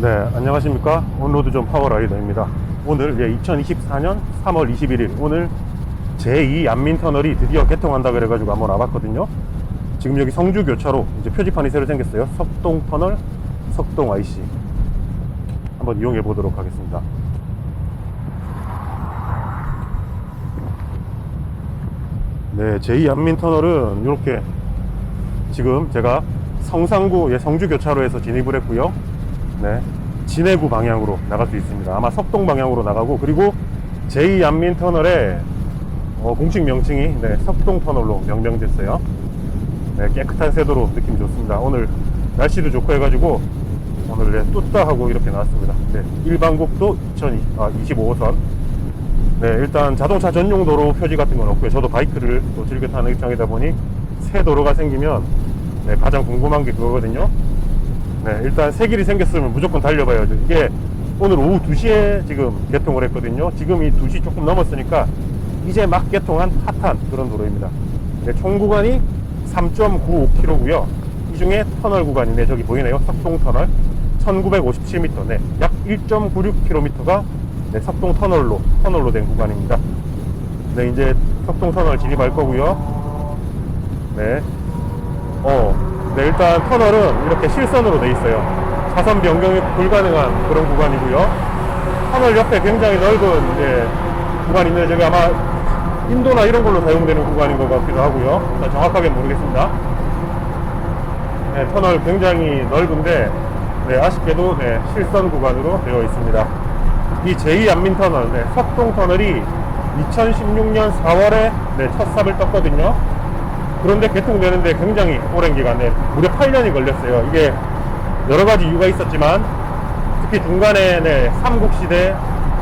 네, 안녕하십니까. 온로드 좀 파워라이더입니다. 오늘 예, 2024년 3월 21일 오늘 제2 안민터널이 드디어 개통한다 그래가지고 한번 와봤거든요. 지금 여기 성주 교차로 이제 표지판이 새로 생겼어요. 석동 터널, 석동 IC. 한번 이용해 보도록 하겠습니다. 네, 제2 안민터널은 이렇게 지금 제가 성상구 예, 성주 교차로에서 진입을 했고요. 네, 진해구 방향으로 나갈 수 있습니다. 아마 석동 방향으로 나가고 그리고 제2 안민 터널의 어, 공식 명칭이 네, 석동 터널로 명명됐어요. 네, 깨끗한 새도로 느낌 좋습니다. 오늘 날씨도 좋고 해가지고 오늘 네, 뚜따 하고 이렇게 나왔습니다. 네, 일반국도 2025호선. 네, 일단 자동차 전용 도로 표지 같은 건 없고요. 저도 바이크를 또 즐겨 타는 입장이다 보니 새 도로가 생기면 네, 가장 궁금한 게 그거거든요. 네, 일단 새 길이 생겼으면 무조건 달려봐야죠. 이게 오늘 오후 2시에 지금 개통을 했거든요. 지금 이 2시 조금 넘었으니까 이제 막 개통한 핫한 그런 도로입니다. 네, 총 구간이 3.95km고요. 이 중에 터널 구간이 네, 저기 보이네요. 석동 터널 1957m, 네, 약 1.96km가 네, 석동 터널로 터널로 된 구간입니다. 네, 이제 석동 터널 진입할 거고요. 네, 어, 네, 일단 터널은 이렇게 실선으로 돼 있어요. 차선 변경이 불가능한 그런 구간이고요. 터널 옆에 굉장히 넓은 이제 구간이 있는데 저기 아마 인도나 이런 걸로 사용되는 구간인 것 같기도 하고요. 정확하게 모르겠습니다. 네, 터널 굉장히 넓은데 네, 아쉽게도 네, 실선 구간으로 되어 있습니다. 이 제2 안민터널, 네, 석동 터널이 2016년 4월에 네, 첫 삽을 떴거든요. 그런데 개통되는데 굉장히 오랜 기간, 네, 무려 8년이 걸렸어요. 이게 여러 가지 이유가 있었지만 특히 중간에 네, 삼국시대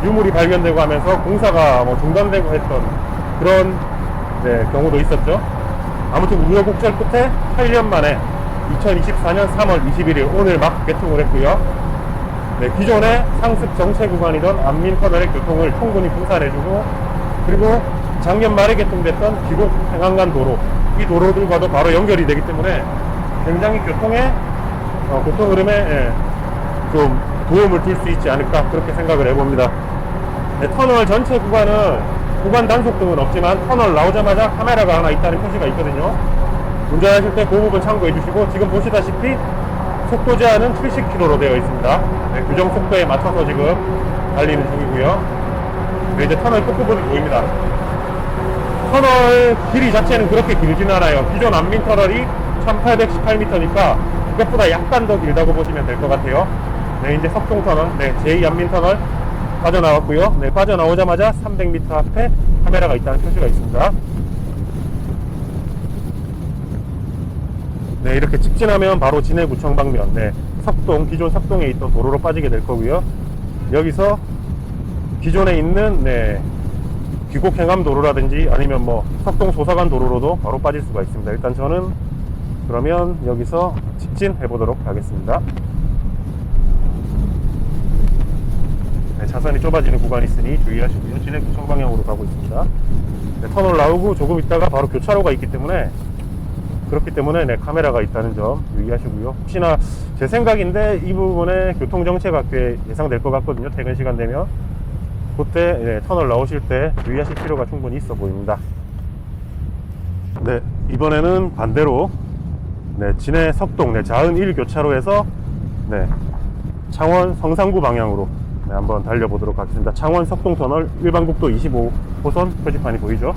유물이 발견되고 하면서 공사가 뭐 중단되고 했던 그런 네, 경우도 있었죠. 아무튼 우여곡절 끝에 8년 만에 2024년 3월 21일 오늘 막 개통을 했고요. 네, 기존의 상습 정체 구간이던 안민터널의 교통을 충분히 분산해주고 그리고 작년 말에 개통됐던 기곡 행안간 도로 이 도로들과도 바로 연결이 되기 때문에 굉장히 교통에 어, 교통 흐름에 예, 좀 도움을 줄 수 있지 않을까 그렇게 생각을 해봅니다. 네, 터널 전체 구간은 구간 단속등은 없지만 터널 나오자마자 카메라가 하나 있다는 표시가 있거든요. 운전하실 때 그 부분 참고해 주시고 지금 보시다시피 속도 제한은 70km로 되어 있습니다. 네, 규정 속도에 맞춰서 지금 달리는 중이고요. 네, 이제 터널 끝부분이 보입니다. 터널 길이 자체는 그렇게 길진 않아요. 기존 안민 터널이 1818m니까 그것보다 약간 더 길다고 보시면 될 것 같아요. 네, 이제 석동 터널, 네, 제2 안민 터널 빠져나왔고요. 네, 빠져나오자마자 300m 앞에 카메라가 있다는 표시가 있습니다. 네, 이렇게 직진하면 바로 진해구청 방면, 네, 석동, 기존 석동에 있던 도로로 빠지게 될 거고요. 여기서 기존에 있는, 네, 귀곡 행암 도로라든지 아니면 뭐 석동 소사관 도로로도 바로 빠질 수가 있습니다. 일단 저는 그러면 여기서 직진해 보도록 하겠습니다. 네, 차선이 좁아지는 구간이 있으니 주의하시고요. 진해구청 방향으로 가고 있습니다. 네, 터널 나오고 조금 있다가 바로 교차로가 있기 때문에 그렇기 때문에 네, 카메라가 있다는 점 유의하시고요. 혹시나 제 생각인데 이 부분에 교통 정체가 꽤 예상될 것 같거든요. 퇴근 시간 되면. 그때 네, 터널 나오실 때 유의하실 필요가 충분히 있어 보입니다. 네, 이번에는 반대로 네, 진해 석동 네, 자은 1교차로에서 네, 창원 성상구 방향으로 네, 한번 달려보도록 하겠습니다. 창원 석동 터널 일반국도 25호선 표지판이 보이죠?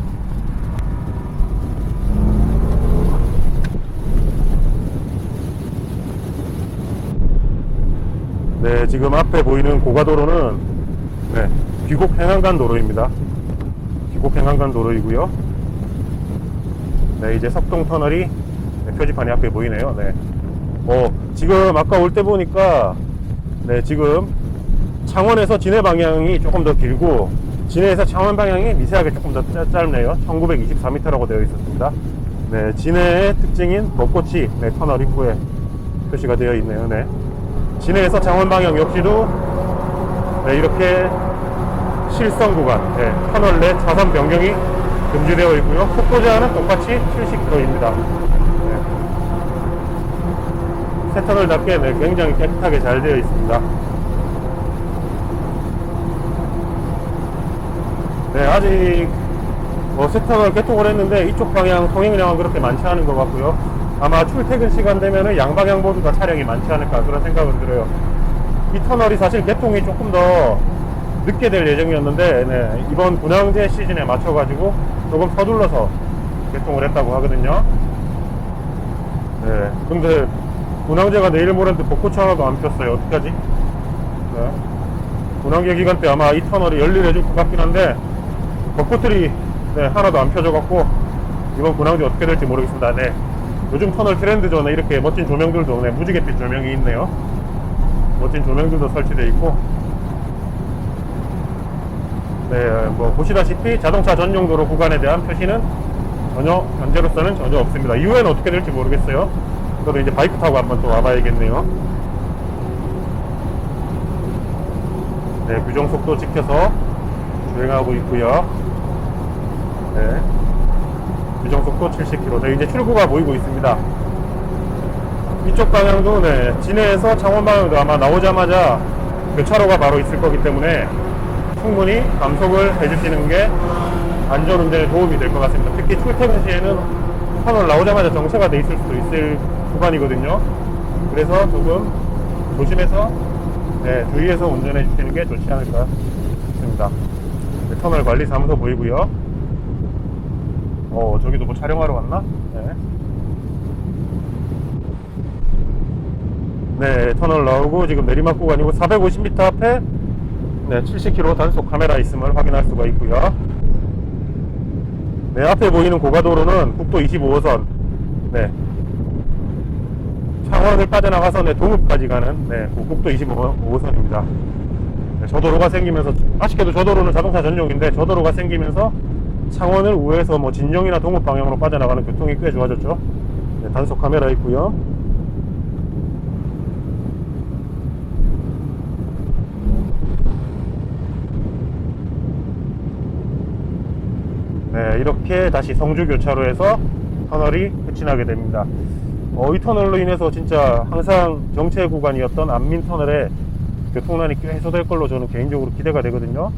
네, 지금 앞에 보이는 고가도로는 네, 귀곡 행안간 도로입니다. 귀곡 행안간 도로이고요. 네, 이제 석동 터널이 네, 표지판이 앞에 보이네요. 네. 어, 지금 아까 올 때 보니까 네, 지금 창원에서 진해 방향이 조금 더 길고 진해에서 창원 방향이 미세하게 조금 더 짧- 짧네요. 1924m라고 되어 있었습니다. 네, 진해의 특징인 벚꽃이 네, 터널 입구에 표시가 되어 있네요. 네. 진해에서 창원 방향 역시도 네, 이렇게 실선 구간, 네, 터널 내 자선 변경이 금지되어 있고요. 속도제한은 똑같이 70km입니다. 네. 새 터널답게 네, 굉장히 깨끗하게 잘 되어 있습니다. 네, 아직 뭐새 터널 개통을 했는데 이쪽 방향 통행량은 그렇게 많지 않은 것 같고요. 아마 출퇴근 시간 되면은 양방향 모두 다 차량이 많지 않을까 그런 생각은 들어요. 이 터널이 사실 개통이 조금 더 늦게 될 예정이었는데 네, 이번 분황제 시즌에 맞춰가지고 조금 서둘러서 개통을 했다고 하거든요. 네, 근데 분황제가 내일 모레인데 벚꽃이 하나도 안 폈어요. 어떡하지? 네. 분황제 기간 때 아마 이 터널이 열일해줄 것 같긴 한데 벚꽃들이 네, 하나도 안 펴져갖고 이번 분황제 어떻게 될지 모르겠습니다. 네. 요즘 터널 트렌드죠. 네, 이렇게 멋진 조명들도 네, 무지갯빛 조명이 있네요. 멋진 조명들도 설치되어 있고 네, 뭐 보시다시피 자동차 전용 도로 구간에 대한 표시는 전혀 현재로서는 전혀 없습니다. 이후에는 어떻게 될지 모르겠어요. 저도 이제 바이크 타고 한번 또 와봐야겠네요. 네, 규정 속도 지켜서 주행하고 있고요. 네, 규정 속도 70km. 네, 이제 출구가 보이고 있습니다. 이쪽 방향도 네, 진해에서 창원 방향도 아마 나오자마자 교차로가 바로 있을 거기 때문에 충분히 감속을 해주시는 게 안전 운전에 도움이 될 것 같습니다. 특히 출퇴근 시에는 터널 나오자마자 정체가 돼 있을 수도 있을 구간이거든요. 그래서 조금 조심해서 네, 주의해서 운전해 주시는 게 좋지 않을까 싶습니다. 네, 터널 관리 사무소 보이고요. 어, 저기도 뭐 촬영하러 갔나? 네. 네, 터널 나오고 지금 내리막 구간이고 450m 앞에 네, 70km 단속 카메라 있음을 확인할 수가 있고요. 네, 앞에 보이는 고가도로는 국도 25호선, 네, 창원을 빠져나가서 네, 동읍까지 가는 네, 그 국도 25호선입니다. 네, 저도로가 생기면서 아쉽게도 저도로는 자동차 전용인데 저도로가 생기면서 창원을 우회해서 뭐 진영이나 동읍 방향으로 빠져나가는 교통이 꽤 좋아졌죠. 네, 단속 카메라 있고요. 네, 이렇게 다시 성주 교차로에서 터널이 끝이 나게 됩니다. 어, 이 터널로 인해서 진짜 항상 정체 구간이었던 안민 터널에 교통난이 꽤 해소될 걸로 저는 개인적으로 기대가 되거든요.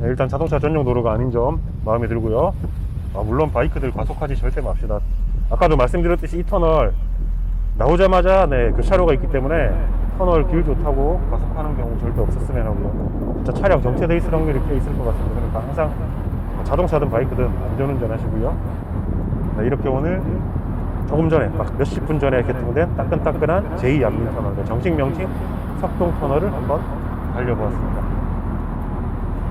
네, 일단 자동차 전용 도로가 아닌 점 마음에 들고요. 아, 물론 바이크들 과속하지 절대 맙시다. 아까도 말씀드렸듯이 이 터널 나오자마자 네, 교차로가 있기 때문에 터널 길 좋다고 과속하는 경우 절대 없었으면 하고요. 진짜 차량 정체돼 있을 확률이 꽤 있을 것 같습니다. 그러니까 항상 자동차든 바이크든 안전운전 하시고요. 네, 이렇게 오늘 조금 전에 막 몇십 분 전에 개통된 따끈따끈한 제2 안민터널 정식 명칭 석동터널을 한번 달려보았습니다.